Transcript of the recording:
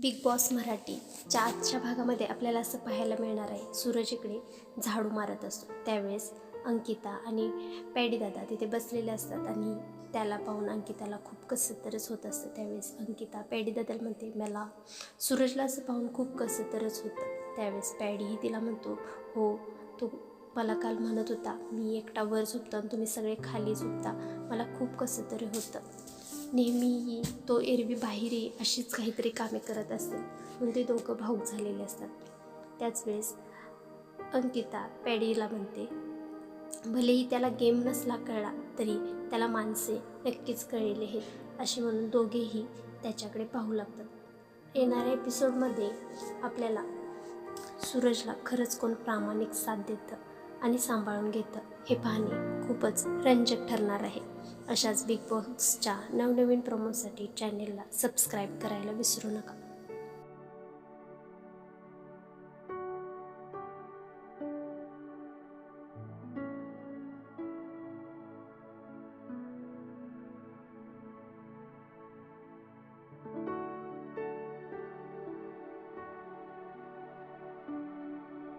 Big boss मराठीच्या आजच्या भागामध्ये आपल्याला असं पाहायला मिळणार आहे सूरज इकडे झाडू मारत असतो. त्यावेळेस अंकिता आणि पॅडीदादा तिथे बसलेले असतात आणि त्याला पाहून अंकिताला खूप कसं तरच होत असतं. त्यावेळेस अंकिता पॅडीदादाला म्हणते मला सूरजला असं पाहून खूप कसं तरच होतं. त्यावेळेस पॅडीही तिला म्हणतो हो तो मला काल म्हणत होता मी एकटा वर झोपतो आणि तुम्ही सगळे खाली झोपता. मला खूप कसं तरी होतं. नेहमी तो एरवी बाहेर ये अशीच काहीतरी कामे करत असते म्हणून ते दोघं भाऊक झालेले असतात. त्याच वेळेस अंकिता पॅडीला म्हणते भलेही त्याला गेम नसला कळला तरी त्याला माणसे नक्कीच कळलेले आहेत असे म्हणून दोघेही त्याच्याकडे पाहू लागतात. येणाऱ्या एपिसोडमध्ये आपल्याला सूरजला खरंच कोण प्रामाणिक साथ देतं? आणि सांभाळून घेतं. हे पाहणे खूपच रंजक ठरणार आहे. अशाच बिग बॉसच्या नवनवीन प्रमोसाठी चॅनेलला सबस्क्राईब करायला विसरू नका.